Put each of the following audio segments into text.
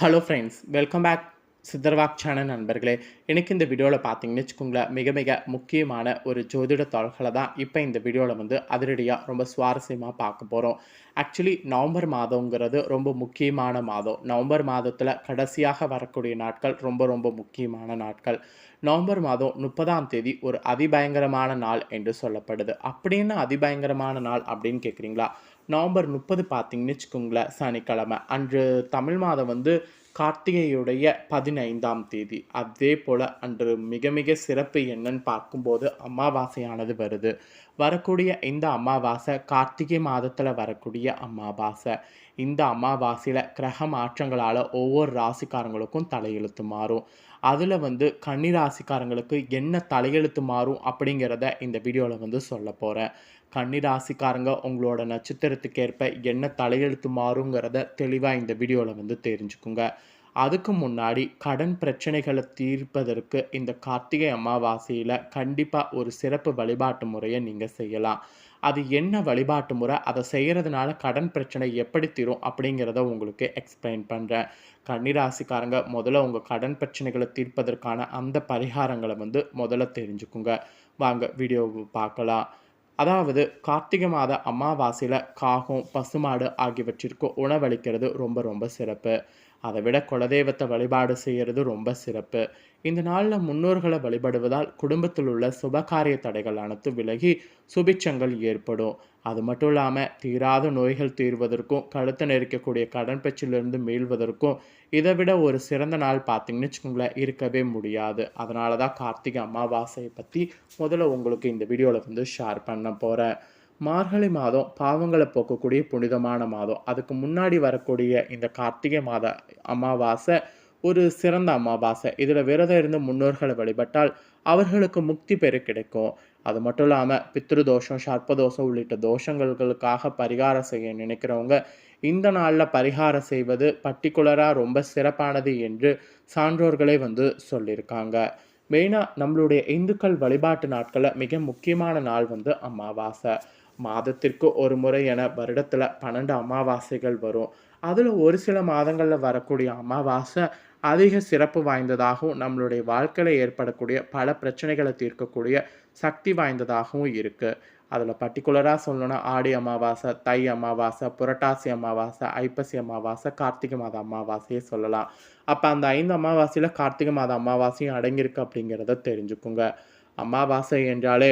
Hello friends welcome back சித்தர்வாக் channel நண்பர்களே. எனக்கு இந்த வீடியோவில் பார்த்தீங்கன்னு வச்சுக்கோங்களேன் மிக மிக முக்கியமான ஒரு ஜோதிட தாள்களை தான் இப்போ இந்த வீடியோவில் வந்து அதிரடியாக ரொம்ப சுவாரஸ்யமாக பார்க்க போகிறோம் ஆக்சுவலி நவம்பர் மாதங்கிறது ரொம்ப முக்கியமான மாதம். நவம்பர் மாதத்தில் கடைசியாக வரக்கூடிய நாட்கள் ரொம்ப ரொம்ப முக்கியமான நாட்கள். நவம்பர் மாதம் முப்பதாம் தேதி ஒரு அதிபயங்கரமான நாள் என்று சொல்லப்படுது. அப்படின்னு அதிபயங்கரமான நாள் அப்படின்னு கேட்குறீங்களா நவம்பர் முப்பது பார்த்தீங்கன்னு வச்சுக்கோங்களேன் சனிக்கிழமை. அன்று தமிழ் மாதம் வந்து கார்த்திகையுடைய பதினைந்தாம் தேதி. அதே போல் அன்று மிக மிக சிறப்பு என்னன்னு பார்க்கும்போது அமாவாசையானது வருது. வரக்கூடிய இந்த அமாவாசை கார்த்திகை மாதத்தில் வரக்கூடிய அமாவாசை. இந்த அமாவாசையில் கிரக மாற்றங்களால் ஒவ்வொரு ராசிக்காரங்களுக்கும் தலையெழுத்து மாறும். அதில் வந்து கன்னி ராசிக்காரங்களுக்கு என்ன தலையெழுத்து மாறும் அப்படிங்கிறத இந்த வீடியோவில் வந்து சொல்ல போகிறேன் கன்னி ராசிக்காரங்க உங்களோட நட்சத்திரத்துக்கேற்ப என்ன தலையெழுத்து மாறுங்கிறத தெளிவாக இந்த வீடியோவில் வந்து தெரிஞ்சுக்குங்க. அதுக்கு முன்னாடி கடன் பிரச்சனைகளை தீர்ப்பதற்கு இந்த கார்த்திகை அமாவாசையில் கண்டிப்பாக ஒரு சிறப்பு வழிபாட்டு முறையை நீங்கள் செய்யலாம். அது என்ன வழிபாட்டு முறை? அதை செய்கிறதுனால கடன் பிரச்சனை எப்படி தீரும் அப்படிங்கிறத உங்களுக்கு எக்ஸ்பிளைன் பண்ணுறேன் கன்னிராசிக்காரங்க முதல்ல உங்கள் கடன் பிரச்சனைகளை தீர்ப்பதற்கான அந்த பரிகாரங்களை வந்து முதல்ல தெரிஞ்சுக்குங்க. வாங்க வீடியோ பார்க்கலாம். அதாவது கார்த்திகை மாத அமாவாசையில் காகம் பசுமாடு ஆகியவற்றிற்கு உணவளிக்கிறது ரொம்ப ரொம்ப சிறப்பு. அதை விட குலதெய்வத்தை வழிபாடு செய்கிறது ரொம்ப சிறப்பு. இந்த நாளில் முன்னோர்களை வழிபடுவதால் குடும்பத்தில் உள்ள சுபகாரிய தடைகள் அனைத்து விலகி சுபிச்சங்கள் ஏற்படும். அது மட்டும் இல்லாமல் தீராத நோய்கள் தீர்வதற்கும் கழுத்தை நெரிக்கக்கூடிய கடன் பிரச்சிலிருந்து மீள்வதற்கும் இதை விட ஒரு சிறந்த நாள் பார்த்தீங்கன்னு வச்சுக்கோங்களேன் இருக்கவே முடியாது. அதனால தான் கார்த்திகை அமாவாசையை பற்றி முதல்ல உங்களுக்கு இந்த வீடியோவில் வந்து ஷேர் பண்ண போகிறேன் மார்கழி மாதம் பாவங்களை போக்கக்கூடிய புனிதமான மாதம். அதுக்கு முன்னாடி வரக்கூடிய இந்த கார்த்திகை மாத அமாவாசை ஒரு சிறந்த அமாவாசை. இதில் விரதம் இருந்து முன்னோர்களை வழிபட்டால் அவர்களுக்கு முக்தி பெற கிடைக்கும். அது மட்டும் இல்லாமல் பித்ரு தோஷம் சர்ப்பதோஷம் உள்ளிட்ட தோஷங்களுக்காக பரிகாரம் செய்ய நினைக்கிறவங்க இந்த நாளில் பரிகாரம் செய்வது பர்டிகுலராக ரொம்ப சிறப்பானது என்று சான்றோர்களே வந்து சொல்லியிருக்காங்க. மெயினாக நம்மளுடைய இந்துக்கள் வழிபாட்டு நாட்களில் மிக முக்கியமான நாள் வந்து அமாவாசை. மாதத்திற்கு ஒரு முறை என வருடத்தில் பன்னெண்டு அமாவாசைகள் வரும். அதில் ஒரு சில மாதங்களில் வரக்கூடிய அமாவாசை அதிக சிறப்பு வாய்ந்ததாகவும் நம்மளுடைய வாழ்க்கையில் ஏற்படக்கூடிய பல பிரச்சனைகளை தீர்க்கக்கூடிய சக்தி வாய்ந்ததாகவும் இருக்குது அதில் பர்டிகுலராக சொல்லணும்னா ஆடி அமாவாசை தை அமாவாசை புரட்டாசி அமாவாசை ஐப்பசி அமாவாசை கார்த்திகை மாத அமாவாசையை சொல்லலாம். அப்போ அந்த ஐந்து அமாவாசையில் கார்த்திகை மாத அமாவாசையும் அடங்கியிருக்கு அப்படிங்கிறத தெரிஞ்சுக்குங்க. அமாவாசை என்றாலே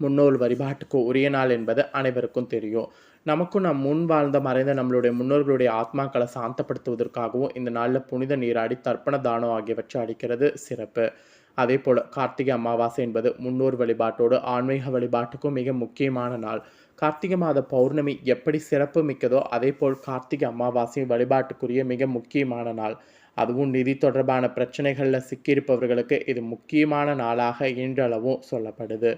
முன்னோர் வழிபாட்டுக்கு உரிய நாள் என்பது அனைவருக்கும் தெரியும். நமக்கும் நம் முன் வாழ்ந்த மறைந்த நம்மளுடைய முன்னோர்களுடைய ஆத்மாக்களை சாந்தப்படுத்துவதற்காகவும் இந்த நாளில் புனித நீராடி தர்ப்பண தானம் ஆகியவற்றை அளிக்கிறது சிறப்பு. அதே போல் கார்த்திகை அமாவாசை என்பது முன்னோர் வழிபாட்டோடு ஆன்மீக வழிபாட்டுக்கும் மிக முக்கியமான நாள். கார்த்திகை மாத பௌர்ணமி எப்படி சிறப்பு மிக்கதோ அதே போல் கார்த்திகை அமாவாசை வழிபாட்டுக்குரிய மிக முக்கியமான நாள். அதுவும் நிதி தொடர்பான பிரச்சனைகளில் சிக்கியிருப்பவர்களுக்கு இது முக்கியமான நாளாக இன்றளவும் சொல்லப்படுது.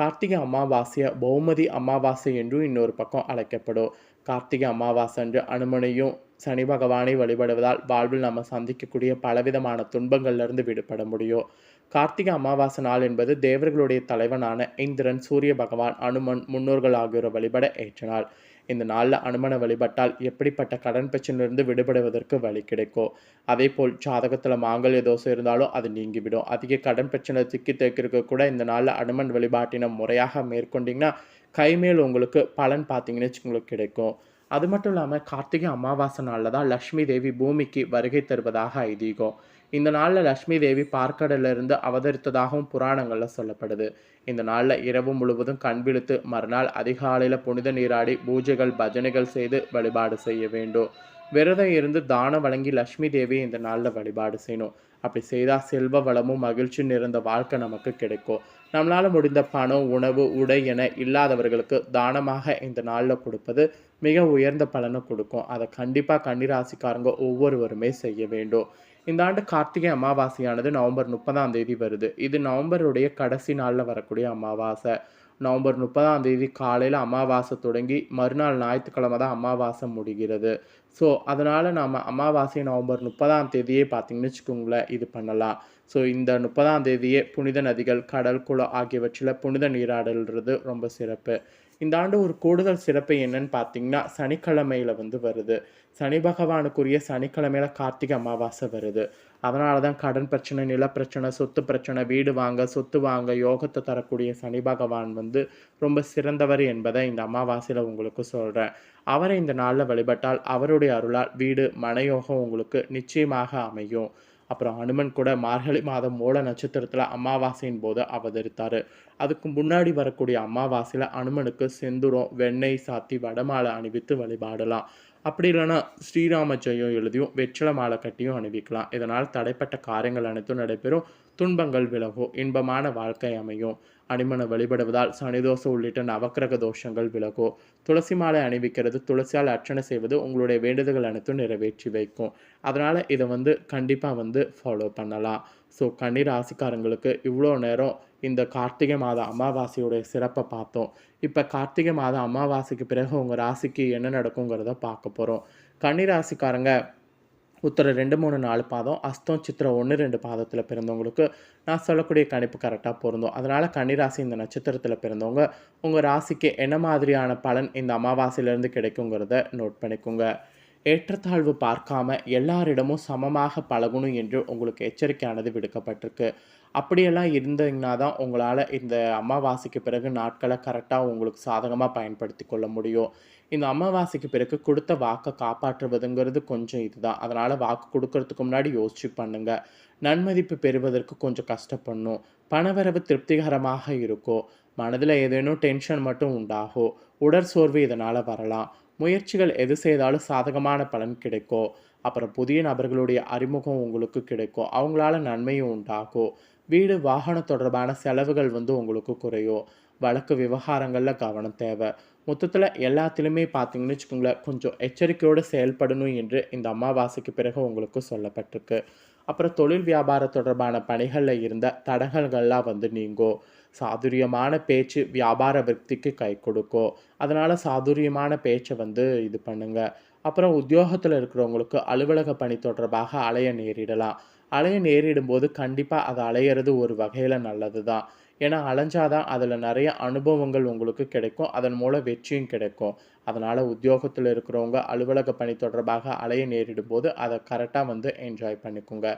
கார்த்திகை அமாவாசையை பௌமதி அமாவாசை என்றும் இன்னொரு பக்கம் அழைக்கப்படும். கார்த்திகை அமாவாசை என்று அனுமனையும் சனி பகவானை வழிபடுவதால் வாழ்வில் நம்ம சந்திக்கக்கூடிய பலவிதமான துன்பங்கள்லேருந்து விடுபட முடியும். கார்த்திகை அமாவாசை நாள் என்பது தேவர்களுடைய தலைவனான இந்திரன் சூரிய பகவான் அனுமன் முன்னோர்கள் ஆகியோரை வழிபட ஏற்ற நாள் இந்த நாளில் அனுமனை வழிபட்டால் எப்படிப்பட்ட கடன் பிரச்சனையிலிருந்து விடுபடுவதற்கு வழி கிடைக்கும்? அதே போல் ஜாதகத்தில் மாங்கல்ய தோசை இருந்தாலும் அது நீங்கிவிடும். அதிக கடன் பிரச்சனை சிக்கி தேக்கிறதுக்கு கூட இந்த நாளில் அனுமன் வழிபாட்டினை முறையாக மேற்கொண்டிங்கன்னா கைமேல் உங்களுக்கு பலன் பார்த்தீங்கன்னு உங்களுக்கு கிடைக்கும். அது மட்டும் இல்லாமல் கார்த்திகை அமாவாசை நாளில் தான் லக்ஷ்மி தேவி பூமிக்கு வருகை தருவதாக ஐதீகம். இந்த நாளில் லக்ஷ்மி தேவி பார்க்கடலிருந்து அவதரித்ததாகவும் புராணங்களில் சொல்லப்படுது. இந்த நாளில் இரவு முழுவதும் கண் விழுத்து மறுநாள் அதிகாலையில் புனித நீராடி பூஜைகள் பஜனைகள் செய்து வழிபாடு செய்ய வேண்டும். விரதம் இருந்து தானம் வழங்கி லக்ஷ்மி தேவி இந்த நாளில் வழிபாடு செய்யணும். அப்படி செய்தால் செல்வ வளமும் மகிழ்ச்சி நிறைந்த வாழ்க்கை நமக்கு கிடைக்கும். நம்மளால் முடிந்த பணம் உணவு உடை என இல்லாதவர்களுக்கு தானமாக இந்த நாளில் கொடுப்பது மிக உயர்ந்த பலனை கொடுக்கும். அதை கண்டிப்பாக கன்னிராசிக்காரங்க ஒவ்வொருவருமே செய்ய வேண்டும். இந்த ஆண்டு கார்த்திகை அமாவாசையானது நவம்பர் முப்பதாம் தேதி வருது. இது நவம்பருடைய கடைசி நாளில் வரக்கூடிய அமாவாசை. நவம்பர் முப்பதாம் தேதி காலையில் அமாவாசை தொடங்கி மறுநாள் ஞாயிற்றுக்கிழமை தான் அமாவாசை முடிகிறது. ஸோ அதனால் நாம் அமாவாசை நவம்பர் முப்பதாம் தேதியே பார்த்திங்கன்னு வச்சுக்கோங்களேன் இது பண்ணலாம். ஸோ இந்த முப்பதாம் தேதியே புனித நதிகள் கடல் குளம் ஆகியவற்றில் புனித நீராடல்ன்றது ரொம்ப சிறப்பு. இந்த ஆண்டு ஒரு கூடுதல் சிறப்பு என்னன்னு பார்த்தீங்கன்னா சனிக்கிழமையில் வந்து வருது. சனி பகவானுக்குரிய சனிக்கிழமையில கார்த்திகை அமாவாசை வருது. அதனால தான் கடன் பிரச்சனை நில பிரச்சனை சொத்து பிரச்சனை வீடு வாங்க சொத்து வாங்க யோகத்தை தரக்கூடிய சனி பகவான் வந்து ரொம்ப சிறந்தவர் என்பதை இந்த அமாவாசையில் உங்களுக்கு சொல்கிறேன் அவரை இந்த நாளில் வழிபட்டால் அவருடைய அருளால் வீடு மனயோகம் உங்களுக்கு நிச்சயமாக அமையும். அப்புறம் ஹனுமன் கூட மார்கழி மாதம் மூல நட்சத்திரத்தில் அமாவாசையின் போது அவதரித்தார். அதுக்கு முன்னாடி வரக்கூடிய அமாவாசையில் அனுமனுக்கு செந்துரம் வெண்ணெய் சாத்தி வடமாலை அணிவித்து வழிபாடலாம். அப்படி இல்லைன்னா ஸ்ரீராம எழுதியும் வெற்றில மாலை கட்டியும் அணிவிக்கலாம். இதனால் தடைப்பட்ட காரியங்கள் அனைத்தும் நடைபெறும். துன்பங்கள் விலகும். இன்பமான வாழ்க்கை அமையும். அனிமனை வழிபடுவதால் சனிதோஷம் உள்ளிட்ட நவக்கிரக தோஷங்கள் விலகும் துளசி மாலை அணிவிக்கிறது. துளசியால் அர்ச்சனை செய்வது உங்களுடைய வேண்டுதல்கள் அனைத்தும் நிறைவேற்றி வைக்கும். அதனால் இதை வந்து கண்டிப்பாக வந்து ஃபாலோ பண்ணலாம். ஸோ கண்ணீர் ராசிக்காரங்களுக்கு இவ்வளோ நேரம் இந்த கார்த்திகை மாத அமாவாசையுடைய சிறப்பை பார்த்தோம். இப்போ கார்த்திகை மாத அமாவாசைக்கு பிறகு உங்கள் ராசிக்கு என்ன நடக்குங்கிறத பார்க்க போகிறோம் கன்னி ராசிக்காரங்க உத்தர ரெண்டு மூணு நாலு பாதம் அஸ்தம் சித்திரம் ஒன்று ரெண்டு பாதத்தில் பிறந்தவங்களுக்கு நான் சொல்லக்கூடிய கணிப்பு கரெக்டாக பொருந்தும். அதனால் கன்னிராசி இந்த நட்சத்திரத்தில் பிறந்தவங்க உங்கள் ராசிக்கு என்ன மாதிரியான பலன் இந்த அமாவாசையிலேருந்து கிடைக்குங்கிறத நோட் பண்ணிக்கோங்க. ஏற்றத்தாழ்வு பார்க்காம எல்லாரிடமும் சமமாக பழகணும் என்று உங்களுக்கு எச்சரிக்கையானது விடுக்கப்பட்டிருக்கு. அப்படியெல்லாம் இருந்தீங்கன்னா தான் உங்களால் இந்த அமாவாசைக்கு பிறகு நாட்களை கரெக்டாக உங்களுக்கு சாதகமாக பயன்படுத்தி கொள்ள முடியும். இந்த அமாவாசைக்கு பிறகு கொடுத்த வாக்கை காப்பாற்றுவதுங்கிறது கொஞ்சம் இதுதான். அதனால் வாக்கு கொடுக்கறதுக்கு முன்னாடி யோசிச்சு பண்ணுங்க. நன்மதிப்பு பெறுவதற்கு கொஞ்சம் கஷ்டப்படணும். பணவரவு திருப்திகரமாக இருக்கும். மனதில் ஏதேனும் டென்ஷன் மட்டும் உண்டாகும். உடற்சோர்வு இதனால் வரலாம். முயற்சிகள் எது செய்தாலும் சாதகமான பலன் கிடைக்கும். அப்புறம் புதிய நபர்களுடைய அறிமுகம் உங்களுக்கு கிடைக்கும். அவங்களால நன்மையும் உண்டாகும். வீடு வாகனம் தொடர்பான செலவுகள் வந்து உங்களுக்கு குறையும். வழக்கு விவகாரங்களில் கவனம் தேவை. மொத்தத்தில் எல்லாத்திலுமே பார்த்தீங்கன்னு வச்சுக்கோங்களேன் கொஞ்சம் எச்சரிக்கையோடு செயல்படணும் என்று இந்த அமாவாசைக்கு பிறகு உங்களுக்கு சொல்லப்பட்டிருக்கு. அப்புறம் தொழில் வியாபாரம் தொடர்பான பணிகளில் இருந்த தடங்கல்கள்லாம் வந்து நீங்கும். சாதுரியமான பேச்சு வியாபார விருத்திக்கு கை கொடுக்கும். அதனால் சாதுரியமான பேச்சை வந்து இது பண்ணுங்கள் அப்புறம் உத்தியோகத்தில் இருக்கிறவங்களுக்கு அலுவலக பணி தொடர்பாக அலைய நேரிடலாம். அலைய நேரிடும் போது கண்டிப்பாக அதை அலையிறது ஒரு வகையில் நல்லது தான் ஏன்னா அலைஞ்சாதான் அதில் நிறைய அனுபவங்கள் உங்களுக்கு கிடைக்கும். அதன் மூலம் வெற்றியும் கிடைக்கும். அதனால் உத்தியோகத்தில் இருக்கிறவங்க அலுவலக பணி தொடர்பாக அலைய நேரிடும் போது அதை கரெக்டாக வந்து என்ஜாய் பண்ணிக்கோங்க.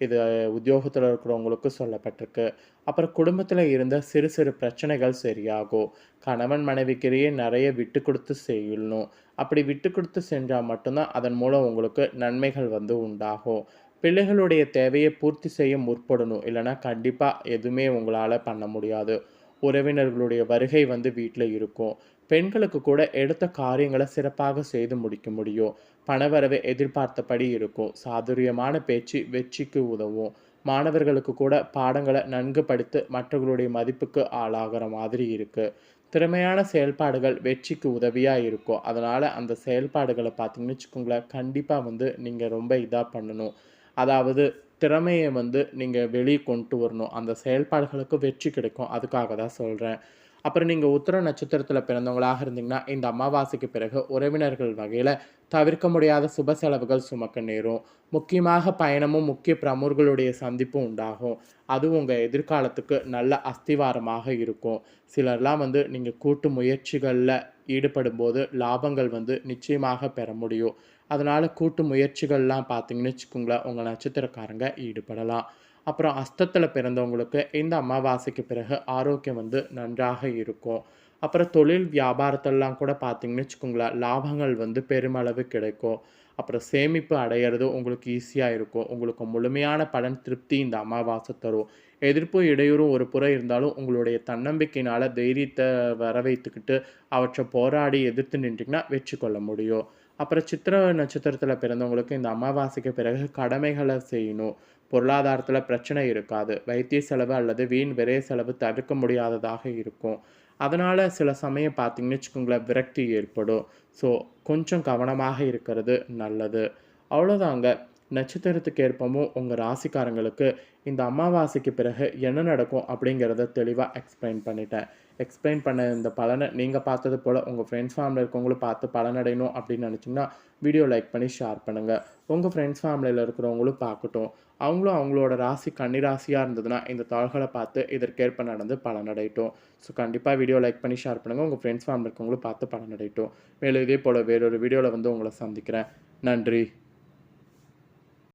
இது உத்தியோகத்தில் இருக்கிறவங்களுக்கு சொல்லப்பட்டிருக்கு. அப்புறம் குடும்பத்தில் இருந்த சிறு சிறு பிரச்சனைகள் சரியாகும். கணவன் மனைவிக்கிடையே நிறைய விட்டு கொடுத்து செய்யணும். அப்படி விட்டு கொடுத்து செஞ்சால் மட்டும்தான் அதன் மூலம் உங்களுக்கு நன்மைகள் வந்து உண்டாகும். பிள்ளைகளுடைய தேவையை பூர்த்தி செய்ய முற்படணும். இல்லைன்னா கண்டிப்பாக எதுவுமே உங்களால் பண்ண முடியாது. உறவினர்களுடைய வருகை வந்து வீட்டில் இருக்கும். பெண்களுக்கு கூட எடுத்த காரியங்களை சிறப்பாக செய்து முடிக்க முடியும். பணவரவை எதிர்பார்த்தபடி இருக்கும். சாதுரியமான பேச்சு வெற்றிக்கு உதவும். மாணவர்களுக்கு கூட பாடங்களை நன்கு படித்து மற்றவர்களுடைய மதிப்புக்கு ஆளாகிற மாதிரி இருக்குது திறமையான செயல்பாடுகள் வெற்றிக்கு உதவியாக இருக்கும். அதனால் அந்த செயல்பாடுகளை பார்த்தீங்கன்னு வச்சுக்கோங்களேன் கண்டிப்பாக வந்து நீங்கள் ரொம்ப இதாக பண்ணணும். அதாவது திறமையை வந்து நீங்கள் வெளியே கொண்டு வரணும். அந்த செயல்பாடுகளுக்கு வெற்றி கிடைக்கும். அதுக்காக தான் சொல்கிறேன் அப்புறம் நீங்கள் உத்தர நட்சத்திரத்தில் பிறந்தவங்களாக இருந்தீங்கன்னா இந்த அமாவாசைக்கு பிறகு உறவினர்கள் வகையில் தவிர்க்க முடியாத சுப செலவுகள் சுமக்க நேரும். முக்கியமாக பயணமும் முக்கிய பிரமுகர்களுடைய சந்திப்பும் உண்டாகும். அது உங்கள் எதிர்காலத்துக்கு நல்ல அஸ்திவாரமாக இருக்கும். சிலர்லாம் வந்து நீங்கள் கூட்டு முயற்சிகளில் ஈடுபடும் போது லாபங்கள் வந்து நிச்சயமாக பெற முடியும். அதனால் கூட்டு முயற்சிகள்லாம் பார்த்தீங்கன்னு வச்சுக்கோங்களேன் உங்கள் நட்சத்திரக்காரங்க ஈடுபடலாம். அப்புறம் அஸ்தத்தில் பிறந்தவங்களுக்கு இந்த அமாவாசைக்கு பிறகு ஆரோக்கியம் வந்து நன்றாக இருக்கும். அப்புறம் தொழில் வியாபாரத்தெல்லாம் கூட பார்த்தீங்கன்னு வச்சுக்கோங்களேன் லாபங்கள் வந்து பெருமளவு கிடைக்கும். அப்புறம் சேமிப்பு அடையிறது உங்களுக்கு ஈஸியாக இருக்கும். உங்களுக்கு முழுமையான பலன் திருப்தி இந்த அமாவாசை தரும். எதிர்ப்பு இடையூறும் ஒரு புறம் இருந்தாலும் உங்களுடைய தன்னம்பிக்கையினால் தைரியத்தை வர வைத்துக்கிட்டு அவற்றை போராடி எதிர்த்து நின்றிங்கன்னா வெற்றி கொள்ள முடியும். அப்புறம் சித்திர நட்சத்திரத்தில் பிறந்தவங்களுக்கு இந்த அமாவாசைக்கு பிறகு கடமைகளை செய்யணும். பொருளாதாரத்தில் பிரச்சனை இருக்காது. வைத்திய செலவு அல்லது வீண் விரைய செலவு தவிர்க்க முடியாததாக இருக்கும். அதனால் சில சமயம் பார்த்தீங்கன்னு வச்சுக்கோங்களேன் விரக்தி ஏற்படும். ஸோ கொஞ்சம் கவனமாக இருக்கிறது நல்லது. அவ்வளோதாங்க நட்சத்திரத்துக்கு ஏற்பமும் உங்கள் ராசிக்காரங்களுக்கு இந்த அமாவாசைக்கு பிறகு என்ன நடக்கும் அப்படிங்கிறத தெளிவாக எக்ஸ்பிளைன் பண்ணிட்டேன். எக்ஸ்பிளைன் பண்ண இந்த பலனை நீங்கள் பார்த்தது போல் உங்கள் ஃப்ரெண்ட்ஸ் ஃபேமிலியில் இருக்கவங்களும் பார்த்து பலனடையணும் அப்படின்னு நினச்சிங்கன்னா வீடியோ லைக் பண்ணி ஷேர் பண்ணுங்கள் உங்கள் ஃப்ரெண்ட்ஸ் ஃபேமிலியில் இருக்கிறவங்களும் பார்க்கட்டும். அவங்களும் அவங்களோட ராசி கன்னி ராசியாக இருந்ததுன்னா இந்த தாள்களை பார்த்து இதற்கேற்ப நடந்து பலனடையட்டும். ஸோ கண்டிப்பாக வீடியோ லைக் பண்ணி ஷேர் பண்ணுங்கள் உங்கள் ஃப்ரெண்ட்ஸ் ஃபேமிலி இருக்கவங்களும் பார்த்து பலனடையட்டும். மேலும் இதே போல் வேறொரு வீடியோவில் வந்து உங்களை சந்திக்கிறேன். நன்றி.